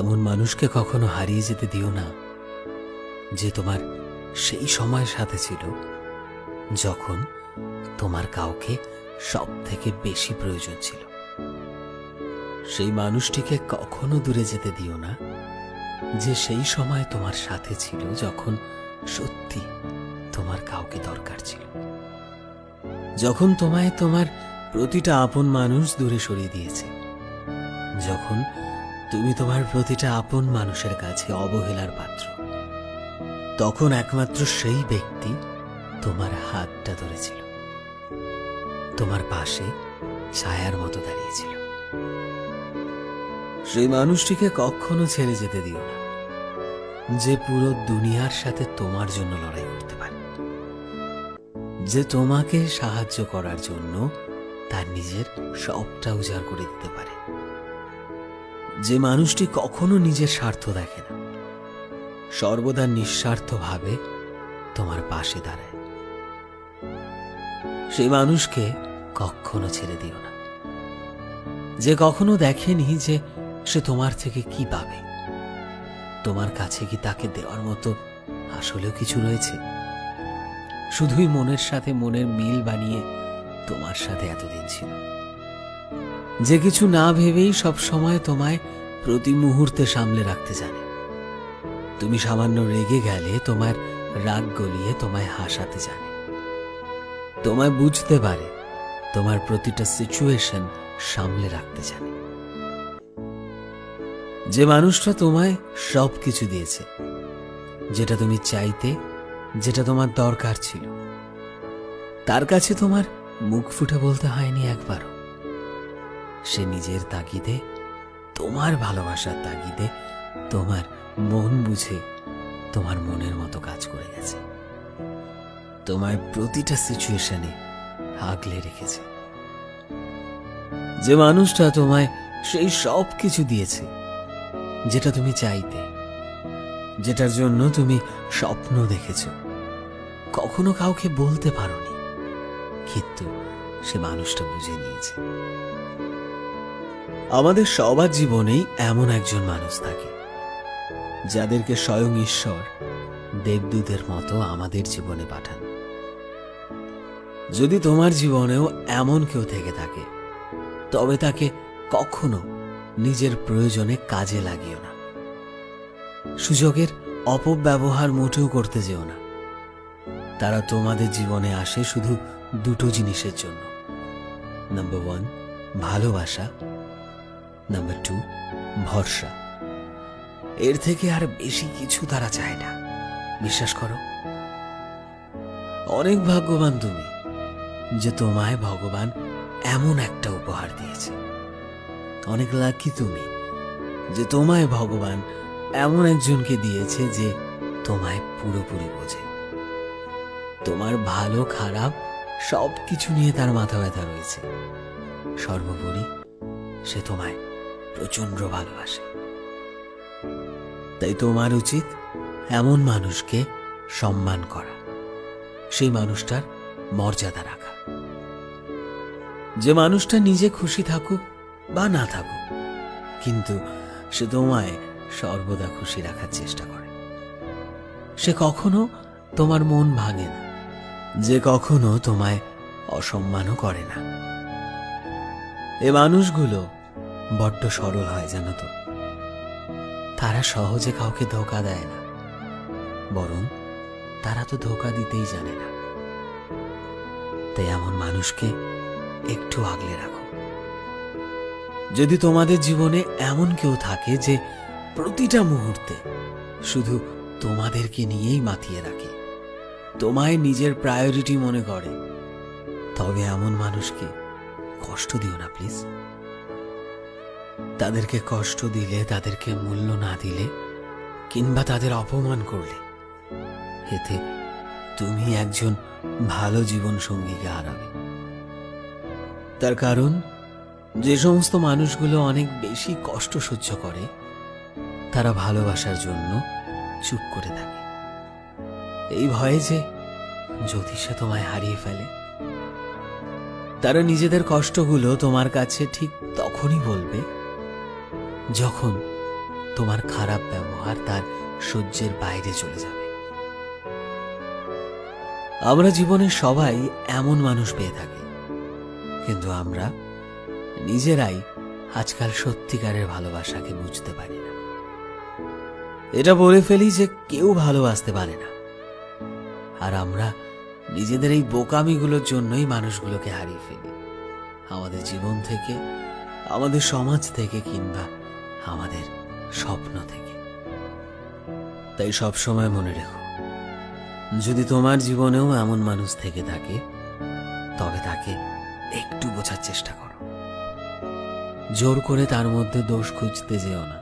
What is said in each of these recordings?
এমন মানুষকে কখনো হারিয়ে যেতে দিও না, যে তোমার সেই সময়ের সাথে ছিল, যখন তোমার কাউকে সব থেকে বেশি প্রয়োজন ছিল। সেই মানুষটিকে কখনো দূরে যেতে দিও না, যে সেই সময় তোমার সাথে ছিল, যখন সত্যি তোমার কাউকে দরকার ছিল। যখন তোমায় তোমার প্রতিটা আপন মানুষ দূরে সরিয়ে দিয়েছে, যখন তুমি তোমার প্রতিটা আপন মানুষের কাছে অবহেলার পাত্র। তখন একমাত্র সেই ব্যক্তি তোমার হাতটা ধরেছিল। তোমার পাশে ছায়ার মতো দাঁড়িয়েছিল। সেই মানুষটিকে কখনো ছেড়ে যেতে দিও না, যে পুরো দুনিয়ার সাথে তোমার জন্য লড়াই করতে পারে। যে তোমাকে সাহায্য করার জন্য তার নিজের সবটা উজাড় করে দিতে পারে। যে মানুষটি কখনো নিজের স্বার্থ দেখে না, সর্বদা নিঃস্বার্থভাবে তোমার পাশে দাঁড়ায়। সেই মানুষকে কখনো ছেড়ে দিও না। যে কখনো দেখেনি যে সে তোমার থেকে কি পাবে। তোমার কাছে কি তাকে দেওয়ার মতো আসলেও কিছু রয়েছে? শুধুই মনের সাথে মনের মিল বানিয়ে তোমার সাথে এতদিন ছিল। যে কিছু না ভেবেই সব সময় তোমায় প্রতি মুহূর্তে সামলে রাখতে জানে। তুমি সামান্য রেগে গেলে তোমার রাগ গলিয়ে তোমায় হাসাতে জানে। তোমায় বুঝতে পারে, তোমার প্রতিটা সিচুয়েশন সামলে রাখতে জানে। যে মানুষটা তোমায় সব কিছু দিয়েছে, যেটা তুমি চাইতে, যেটা তোমার দরকার ছিল, তার কাছে তোমার মুখ ফুটে বলতে হয়নি একবারও। সে নিজের তাগিদে, তোমার ভালোবাসার তাগিদে, তোমার মন বুঝে, তোমার মনের মতো কাজ করে গেছে। তোমার প্রতিটা সিচুয়েশনে আগলে রেখেছে। যে মানুষটা তোমায় সেই সব কিছু দিয়েছে, যেটা তুমি চাইতে, যেটার জন্য তুমি স্বপ্ন দেখেছ। কখনো কাউকে বলতে পারোনি, কিন্তু সে মানুষটা বুঝে নিয়েছে। আমাদের সবার জীবনেই এমন একজন মানুষ থাকে, যাদেরকে স্বয়ং ঈশ্বর দেবদূতের মতো আমাদের জীবনে পাঠান। যদি তোমার জীবনেও এমন কেউ থেকে থাকে, তবে তাকে কখনো নিজের প্রয়োজনে কাজে লাগিও না। সুযোগের অপব্যবহার মোটেও করতে যেও না। তারা তোমাদের জীবনে আসে শুধু দুটো জিনিসের জন্য। নাম্বার ওয়ান ভালোবাসা। নাম্বার টু ভরসা। এর থেকে আর বেশি কিছু তারা চায় না। বিশ্বাস করো, অনেক ভাগ্যবান তুমি যে তোমায় ভগবান এমন একটা উপহার দিয়েছে। অনেক লাকি তুমি যে তোমায় ভগবান এমন একজনকে দিয়েছে যে তোমায় পুরোপুরি বোঝে। তোমার ভালো, খারাপ সব কিছু নিয়ে তার মাথা ব্যথা রয়েছে। সর্বোপরি সে তোমায় প্রচণ্ড ভালোবাসে। তাই তোমার উচিত এমন মানুষকে সম্মান করা, সেই মানুষটার মর্যাদা রাখা। যে মানুষটা নিজে খুশি থাকুক বা না থাকুক, কিন্তু সে তোমায় সর্বদা খুশি রাখার চেষ্টা করে। সে কখনো তোমার মন ভাঙে না, যে কখনো তোমায় অসম্মানও করে না। এ মানুষগুলো বড্ড সরল হয় জানো তো। তারা সহজে কাউকে ধোকা দেয় না। বরং তারা তো ধোকা দিতেই জানে না। তাই এমন মানুষকে একটু আগলে রাখো। যদি তোমাদের জীবনে এমন কেউ থাকে যে প্রতিটা মুহূর্তে শুধু তোমাদেরকে নিয়েই মাতিয়ে রাখে, তোমায় নিজের প্রায়োরিটি মনে করে, তবে এমন মানুষকে কষ্ট দিও না প্লিজ তাদেরকে কষ্ট দিলে, তাদেরকে মূল্য না দিলে, কিংবা তাদের অপমান করলে, এতে তুমি একজন ভালো জীবন সঙ্গীকে হারাবে। তার কারণ, যে সমস্ত মানুষগুলো অনেক বেশি কষ্ট সহ্য করে, তারা ভালোবাসার জন্য চুপ করে থাকে। এই ভয়ে যে যদি সে তোমায় হারিয়ে ফেলে। তারা নিজেদের কষ্টগুলো তোমার কাছে ঠিক তখনই বলবে যখন তোমার খারাপ ব্যবহার তার সহ্যের বাইরে চলে যাবে। আমরা জীবনে সবাই এমন মানুষ পেয়ে থাকি, কিন্তু আমরা নিজেরাই আজকাল সত্যিকারের ভালোবাসাকে বুঝতে পারি না। এটা বলে ফেলি যে কেউ ভালোবাসতে পারে না। আর আমরা নিজেদের এই বোকামিগুলোর জন্যই মানুষগুলোকে হারিয়ে ফেলি। আমাদের জীবন থেকে, আমাদের সমাজ থেকে কিংবা আমাদের স্বপ্ন থেকে। তাই সব সময় মনে রেখো, যদি তোমার জীবনেও এমন মানুষ থেকে থাকে, তবে তাকে একটু বোঝার চেষ্টা করো। জোর করে তার মধ্যে দোষ খুঁজতে যেও না।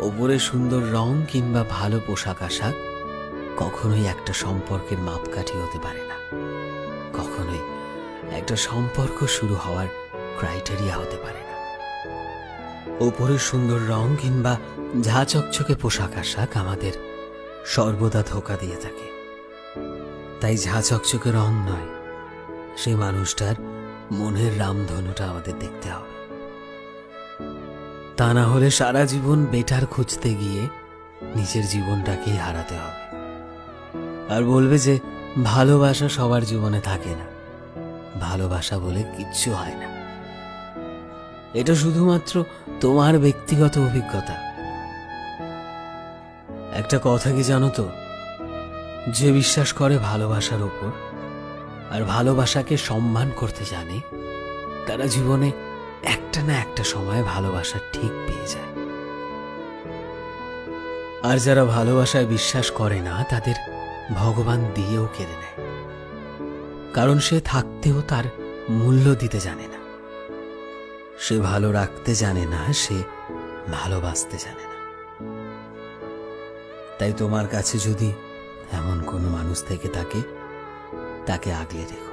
ওপরে সুন্দর রং কিংবা ভালো পোশাক আশাক কখনোই একটা সম্পর্কের মাপকাঠি হতে পারে না। কখনোই একটা সম্পর্ক শুরু হওয়ার ক্রাইটেরিয়া হতে পারে ওপরে সুন্দর রং কিংবা ঝা চকচকে পোশাক আশাক আমাদের সর্বদা ধোকা দিয়ে থাকে। তাই ঝা চকচকে রং নয়, সেই মানুষটার মনের রামধনুটা আমাদের দেখতে হবে। তা না হলে সারা জীবন বেটার খুঁজতে গিয়ে নিজের জীবনটাকেই হারাতে হবে। আর বলবে যে, ভালোবাসা সবার জীবনে থাকে না। ভালোবাসা বলে কিচ্ছু হয় না। এটা শুধুমাত্র তোমার ব্যক্তিগত অভিজ্ঞতা। একটা কথা কি জানো তো? যে বিশ্বাস করে ভালোবাসার ওপর আর ভালোবাসাকে সম্মান করতে জানে, তারা জীবনে একটা না একটা সময় ভালোবাসা ঠিক পেয়ে যায়। আর যারা ভালোবাসায় বিশ্বাস করে না, তাদের ভগবান দিয়েও কেড়ে নেয়। কারণ সে থাকতেও তার মূল্য দিতে জানে না। সে ভালো রাখতে জানে না, সে ভালোবাসতে জানে না। তাই তোমার কাছে যদি এমন কোনো মানুষ থেকে থাকে, তাকে আগলে রেখো।